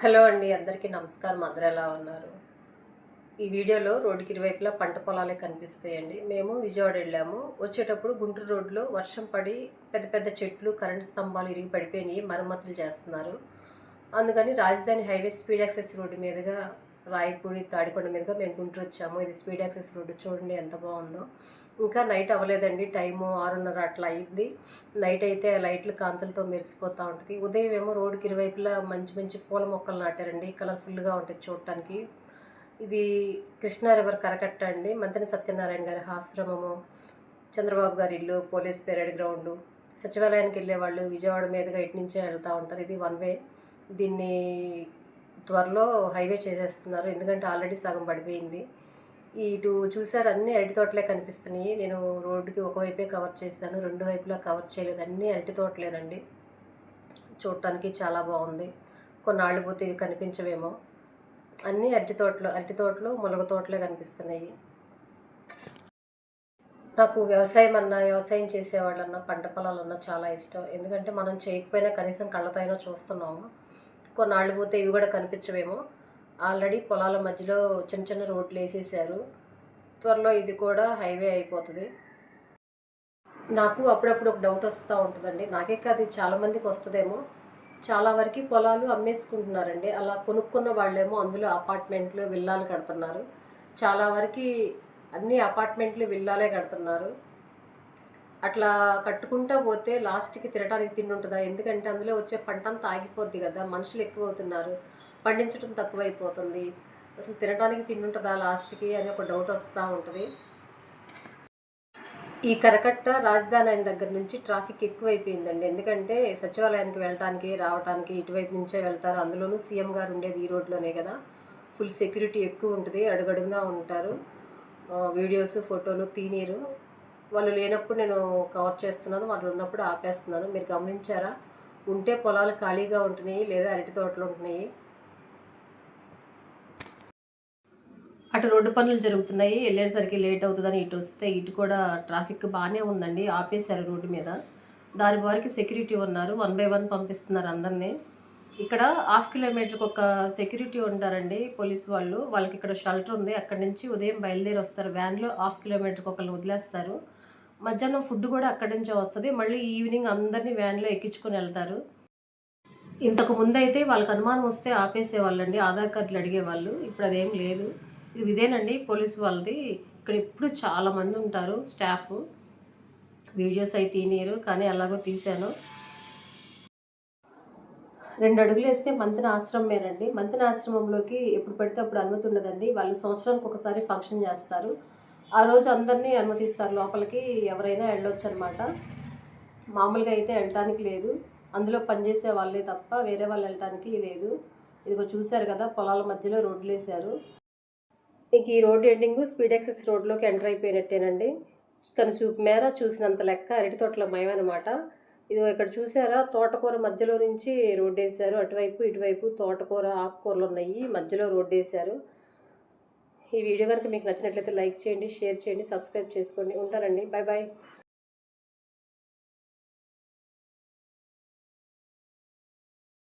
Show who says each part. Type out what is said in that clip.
Speaker 1: Hello అండి అందరికీ నమస్కారం. అందరూ ఎలా ఉన్నారు? ఈ వీడియోలో రోడ్డుకి ఇరువైపులా పంట పొలాలే కనిపిస్తాయండి. మేము విజయవాడ వెళ్ళాము. వచ్చేటప్పుడు గుంటూరు రోడ్లో వర్షం పడి పెద్ద పెద్ద చెట్లు కరెంట్ స్తంభాలు ఇరిగి పడిపోయినాయి మరమ్మతులు చేస్తున్నారు. అందుకని రాజధాని హైవే స్పీడ్ యాక్సెస్ రోడ్డు మీదుగా రాయపూడి తాడికొండ మీదుగా మేము గుంటూరు వచ్చాము. ఇది స్పీడ్ యాక్సెస్ రోడ్డు. చూడండి ఎంత బాగుందో. ఇంకా నైట్ అవ్వలేదండి. టైము ఆరున్నర అట్లా అయింది. నైట్ అయితే లైట్లు కాంతులతో మెరిసిపోతూ ఉంటుంది. ఉదయం ఏమో రోడ్డుకి ఇరువైపులా మంచి మంచి పూల మొక్కలు నాటారండి. కలర్ఫుల్గా ఉంటుంది చూడటానికి. ఇది కృష్ణా రివర్ కరకట్ట అండి. మంతని సత్యనారాయణ గారి ఆశ్రమము. చంద్రబాబు గారి ఇల్లు పోలీస్ పెరేడ్ గ్రౌండ్. సచివాలయానికి వెళ్ళేవాళ్ళు విజయవాడ మీదుగా ఇటు నుంచే వెళ్తూ ఉంటారు. ఇది వన్ వే. దీన్ని త్వరలో హైవే చేసేస్తున్నారు. ఎందుకంటే ఆల్రెడీ సగం పడిపోయింది. ఇటు చూసారు అన్ని అరటి తోటలే కనిపిస్తున్నాయి. నేను రోడ్డుకి ఒకవైపే కవర్ చేశాను. రెండు వైపులా కవర్ చేయలేదు. అన్నీ అరటి తోటలేనండి. చూడటానికి చాలా బాగుంది. కొన్నాళ్ళు పోతే ఇవి కనిపించవేమో. అన్నీ అరటి తోటలు అరటి తోటలు ములగ తోటలే కనిపిస్తున్నాయి. నాకు వ్యవసాయం అన్నా వ్యవసాయం చేసేవాళ్ళన్నా పంట పొలాలన్నా చాలా ఇష్టం. ఎందుకంటే మనం చేయకపోయినా కనీసం కళ్ళతో అయినా చూస్తున్నాము. కొన్నాళ్ళు పోతే ఇవి కూడా కనిపించవేమో. ఆల్రెడీ పొలాల మధ్యలో చిన్న చిన్న రోడ్లు వేసేసారు త్వరలో ఇది కూడా హైవే అయిపోతుంది. నాకు అప్పుడప్పుడు ఒక డౌట్ వస్తూ ఉంటుందండి. నాకే కాదు చాలామందికి వస్తుందేమో. చాలా వరకు పొలాలు అమ్మేసుకుంటున్నారండి. అలా కొనుక్కున్న వాళ్ళేమో అందులో అపార్ట్మెంట్లు విల్లాలు కడుతున్నారు. చాలా వరకు అన్ని అపార్ట్మెంట్లు విల్లాలే కడుతున్నారు. అట్లా కట్టుకుంటా పోతే లాస్ట్కి తినడానికి తిండి ఉంటుందా ఎందుకంటే అందులో వచ్చే పంట అంతా ఆగిపోద్ది కదా మనుషులు ఎక్కువ అవుతున్నారు పండించడం తక్కువైపోతుంది. అసలు తినడానికి తిండి ఉంటుందా లాస్ట్కి అని ఒక డౌట్ వస్తూ ఉంటుంది. ఈ కరకట్ట రాజధాని అయిన దగ్గర నుంచి ట్రాఫిక్ ఎక్కువైపోయిందండి. ఎందుకంటే సచివాలయానికి వెళ్ళటానికి రావడానికి ఇటువైపు నుంచే వెళ్తారు. అందులోనూ సీఎం గారు ఉండేది ఈ రోడ్లోనే కదా. ఫుల్ సెక్యూరిటీ ఎక్కువ ఉంటుంది అడుగడుగునా ఉంటారు. వీడియోస్ ఫోటోలు తీనీరు. వాళ్ళు లేనప్పుడు నేను కవర్ చేస్తున్నాను వాళ్ళు ఉన్నప్పుడు ఆపేస్తున్నాను. మీరు గమనించారా? ఉంటే పొలాలు ఖాళీగా ఉంటున్నాయి లేదా అరటి తోటలు ఉంటున్నాయి? అటు రోడ్డు పనులు జరుగుతున్నాయి. వెళ్ళేసరికి లేట్ అవుతుందని ఇటు వస్తే ఇటు కూడా ట్రాఫిక్ బాగానే ఉందండి. ఆపేశారు రోడ్డు మీద. దాని వారికి సెక్యూరిటీ ఉన్నారు. వన్ బై వన్ పంపిస్తున్నారు అందరినీ. ఇక్కడ హాఫ్ కిలోమీటర్కి ఒక సెక్యూరిటీ ఉంటారండి పోలీస్ వాళ్ళు. వాళ్ళకి ఇక్కడ షెల్టర్ ఉంది. అక్కడి నుంచి ఉదయం బయలుదేరి వస్తారు. వ్యాన్లో హాఫ్ కిలోమీటర్కి ఒకరిని వదిలేస్తారు. మధ్యాహ్నం ఫుడ్ కూడా అక్కడి నుంచే వస్తుంది. మళ్ళీ ఈవినింగ్ అందరినీ వ్యాన్లో ఎక్కించుకొని వెళ్తారు. ఇంతకు ముందు అయితే వాళ్ళకి అనుమానం వస్తే ఆపేసేవాళ్ళండి. ఆధార్ కార్డులు అడిగేవాళ్ళు. ఇప్పుడు అదేం లేదు. ఇది ఇదేనండి పోలీసు వాళ్ళది. ఇక్కడ ఎప్పుడు చాలామంది ఉంటారు స్టాఫ్. వీడియోస్ అయితే తీనియరు కానీ అలాగో తీశాను. రెండు అడుగులు వేస్తే మంతన ఆశ్రమమేనండి మంతన ఆశ్రమంలోకి ఎప్పుడు పడితే అప్పుడు అనుమతి ఉండదండి. వాళ్ళు సంవత్సరానికి ఒకసారి ఫంక్షన్ చేస్తారు. ఆ రోజు అందరినీ అనుమతిస్తారు. లోపలికి ఎవరైనా వెళ్ళొచ్చు అనమాట మామూలుగా అయితే వెళ్ళటానికి లేదు. అందులో పనిచేసే వాళ్ళే తప్ప వేరే వాళ్ళు వెళ్ళటానికి లేదు. ఇదిగో చూశారు కదా పొలాల మధ్యలో రోడ్లు వేశారు. మీకు ఈ రోడ్ ఎండింగ్ స్పీడ్ యాక్సెస్ రోడ్లోకి ఎంటర్ అయిపోయినట్టేనండి. తను చూపు మేర చూసినంత లెక్క అరటి తోటల మయం అనమాట ఇదిగో ఇక్కడ చూసారా? తోటకూర మధ్యలో నుంచి రోడ్డు వేశారు అటువైపు ఇటువైపు తోటకూర ఆకుకూరలు ఉన్నాయి. మధ్యలో రోడ్డు వేశారు ఈ వీడియో కనుక మీకు నచ్చినట్లయితే లైక్ చేయండి షేర్ చేయండి సబ్స్క్రైబ్ చేసుకోండి. ఉంటానండి. Bye bye